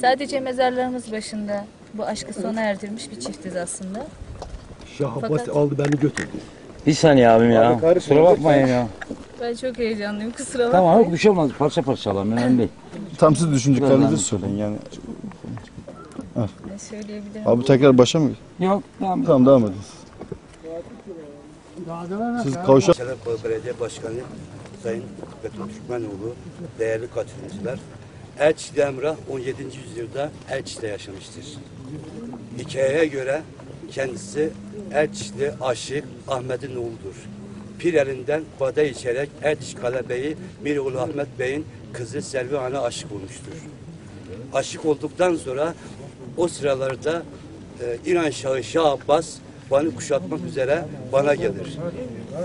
Sadece mezarlarımız başında bu aşkı sona erdirmiş bir çiftiz aslında. Şah Abbas Fakat- aldı beni götürdü. Bir saniye abim ya. Abi karışma, Kusura bakmayın ya. Ben çok heyecanlıyım kusura bakmayın. Tamam yok bir şey olmaz. Parça parça alalım. Önemli değil. Tam siz düşündüklerinizi söyleyin yani. Ne söyleyebilirim? Abi tekrar başa mı? Yok tamam. Tamam devam edin. Siz kavuşa... Çanakkale Belediye Başkanı Sayın Beton Türkmenoğlu, değerli katılımcılar, Elçi'de Emrah 17. yüzyılda Elçi'de yaşamıştır. Hikayeye göre kendisi Elçi'li aşık Ahmet'in oğludur. Pir elinden bade içerek Elçi Kalebeyi Miroğlu Ahmet Bey'in kızı Selvi Han'a aşık olmuştur. Aşık olduktan sonra o sıralarda e, İran Şahı Şah Abbas Van'ı kuşatmak üzere Van'a gelir.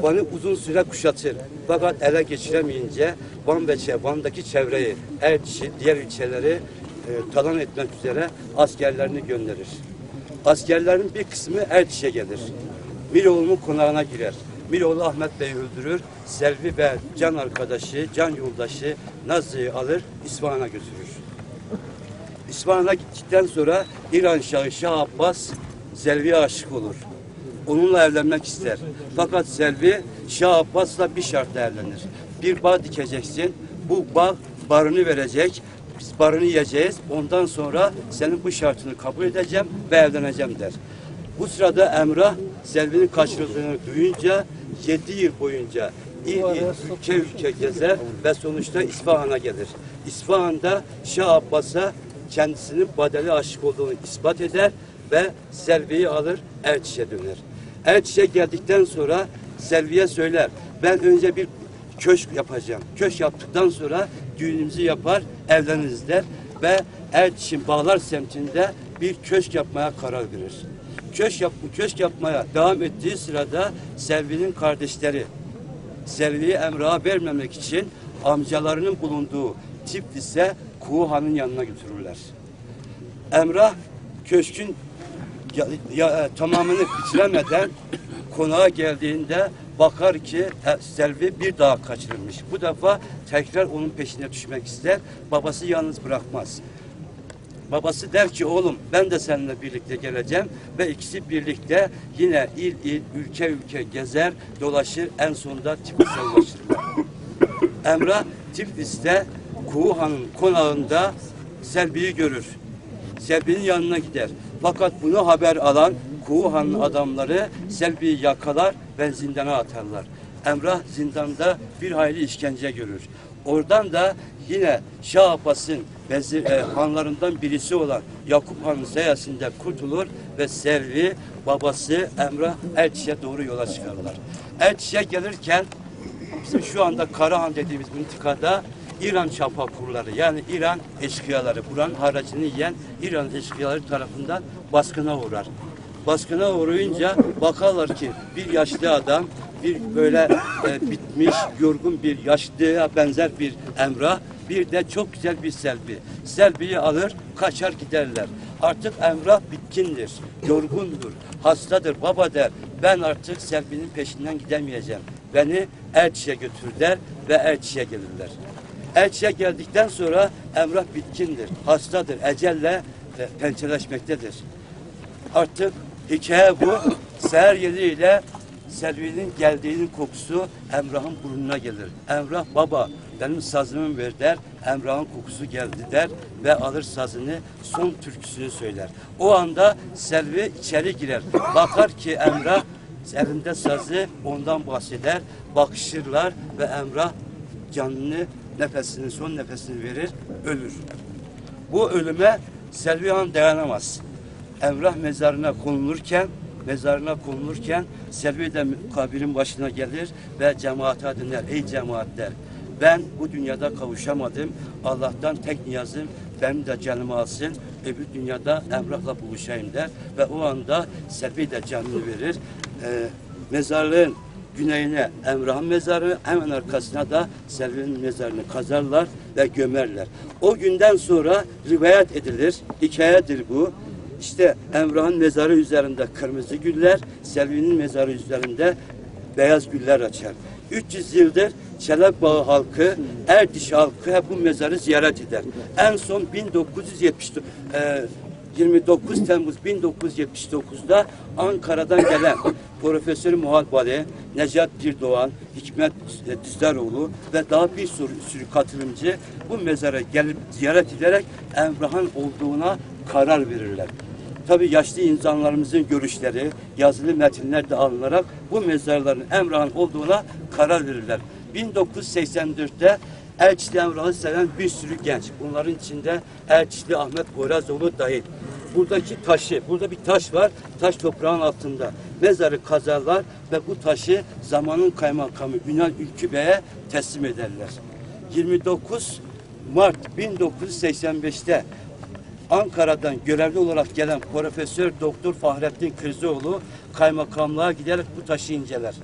Van'ı uzun süre kuşatır. Fakat ele geçiremeyince Van ve Van'daki çevreyi, Erçi, diğer ilçeleri e, talan etmek üzere askerlerini gönderir. Askerlerin bir kısmı Erçiş'e gelir. Miroğlu'nun konağına girer. Miroğlu Ahmet Bey'i öldürür. Selvi ve can arkadaşı, can yoldaşı Nazlı'yı alır, İsfahan'a götürür. İsfahan'a gittikten sonra İran Şahı Şah Abbas Selvi'ye aşık olur. Onunla evlenmek ister. Fakat Selvi Şah Abbas'la bir şartla evlenir. Bir bağ dikeceksin. Bu bağ barını verecek. Biz barını yiyeceğiz. Ondan sonra senin bu şartını kabul edeceğim ve evleneceğim der. Bu sırada Emrah Selvi'nin kaçırıldığını duyunca 7 yıl boyunca il il, ülke ülke gezer ve sonuçta İsfahan'a gelir. İsfahan'da Şah Abbas'a kendisinin badeli aşık olduğunu ispat eder ve Selvi'yi alır Elçiş'e döner. Elçiş'e geldikten sonra Selvi'ye söyler ben önce bir köşk yapacağım. Köşk yaptıktan sonra düğünümüzü yapar evleniriz der ve Elçiş'in Bağlar semtinde bir köşk yapmaya karar verir. Köşk, yap, köşk yapmaya devam ettiği sırada Selvi'nin kardeşleri Selvi'yi Emrah'a vermemek için amcalarının bulunduğu Tiflis'e Kuğu yanına götürürler. Emrah köşkün ya, ya- e, tamamını bitiremeden konağa geldiğinde bakar ki e, Selvi bir daha kaçırılmış. Bu defa tekrar onun peşine düşmek ister. Babası yalnız bırakmaz. Babası der ki oğlum ben de seninle birlikte geleceğim ve ikisi birlikte yine il il ülke ülke gezer dolaşır en sonunda Tiflis'e ulaşırlar. Emrah Tiflis'te Kuğu konağında Selvi'yi görür. Selvi'nin yanına gider. Fakat bunu haber alan Kuğu Han'ın adamları Selvi'yi yakalar ve zindana atarlar. Emrah zindanda bir hayli işkence görür. Oradan da yine Şah Abbas'ın e, hanlarından birisi olan Yakup Han'ın sayesinde kurtulur ve Selvi babası Emrah Elçi'ye doğru yola çıkarlar. Elçi'ye gelirken bizim şu anda Karahan dediğimiz mıntıkada İran çapakurları yani İran eşkıyaları buranın haracını yiyen İran eşkıyaları tarafından baskına uğrar. Baskına uğrayınca bakarlar ki bir yaşlı adam bir böyle e, bitmiş yorgun bir yaşlıya benzer bir Emrah bir de çok güzel bir Selvi. Selvi'yi alır kaçar giderler. Artık Emrah bitkindir, yorgundur, hastadır. Baba der ben artık Selvi'nin peşinden gidemeyeceğim. Beni Elçi'ye götür der ve Elçi'ye gelirler. Elçi'ye geldikten sonra Emrah bitkindir, hastadır, ecelle e, pençeleşmektedir. Artık hikaye bu. Seher yeliyle Selvi'nin geldiğinin kokusu Emrah'ın burnuna gelir. Emrah baba benim sazımı ver der. Emrah'ın kokusu geldi der ve alır sazını son türküsünü söyler. O anda Selvi içeri girer. Bakar ki Emrah elinde sazı ondan bahseder. Bakışırlar ve Emrah canını nefesini son nefesini verir ölür. Bu ölüme Selvi Han dayanamaz. Emrah mezarına konulurken mezarına konulurken Selvi de kabirin başına gelir ve cemaate döner. Ey cemaat der. Ben bu dünyada kavuşamadım. Allah'tan tek niyazım benim de canımı alsın. Öbür dünyada Emrah'la buluşayım der. Ve o anda Selvi de canını verir. Ee, mezarlığın güneyine Emrah'ın mezarı, hemen arkasına da Selvi'nin mezarını kazarlar ve gömerler. O günden sonra rivayet edilir, hikayedir bu. İşte Emrah'ın mezarı üzerinde kırmızı güller, Selvi'nin mezarı üzerinde beyaz güller açar. 300 yıldır Çelekbağı halkı, Erdiş halkı hep bu mezarı ziyaret eder. En son 1970 e, 29 Temmuz 1979'da Ankara'dan gelen Profesör Muhat Bali, Necat Girdoğan, Hikmet Düzdaroğlu ve daha bir sürü, sürü katılımcı bu mezara gelip ziyaret ederek Emrah'ın olduğuna karar verirler. Tabii yaşlı insanlarımızın görüşleri, yazılı metinler de alınarak bu mezarların Emrah'ın olduğuna karar verirler. 1984'te Elçili Emrah'ı seven bir sürü genç. Bunların içinde Elçili Ahmet Poyrazoğlu dahil. Buradaki taşı, burada bir taş var, taş toprağın altında. Mezarı kazarlar ve bu taşı zamanın kaymakamı Ünal Ülkü Bey'e teslim ederler. 29 Mart 1985'te Ankara'dan görevli olarak gelen Profesör Doktor Fahrettin Kırzoğlu kaymakamlığa giderek bu taşı inceler.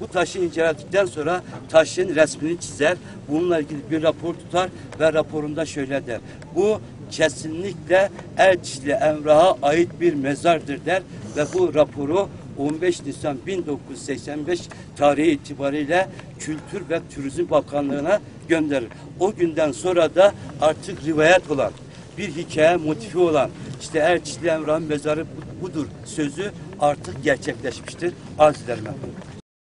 Bu taşı inceledikten sonra taşın resmini çizer, bununla ilgili bir rapor tutar ve raporunda şöyle der. Bu kesinlikle Elçili Emrah'a ait bir mezardır der ve bu raporu 15 Nisan 1985 tarihi itibariyle Kültür ve Turizm Bakanlığı'na gönderir. O günden sonra da artık rivayet olan bir hikaye motifi olan işte Elçili Emrah'ın mezarı bu- budur sözü artık gerçekleşmiştir. Arz ederim.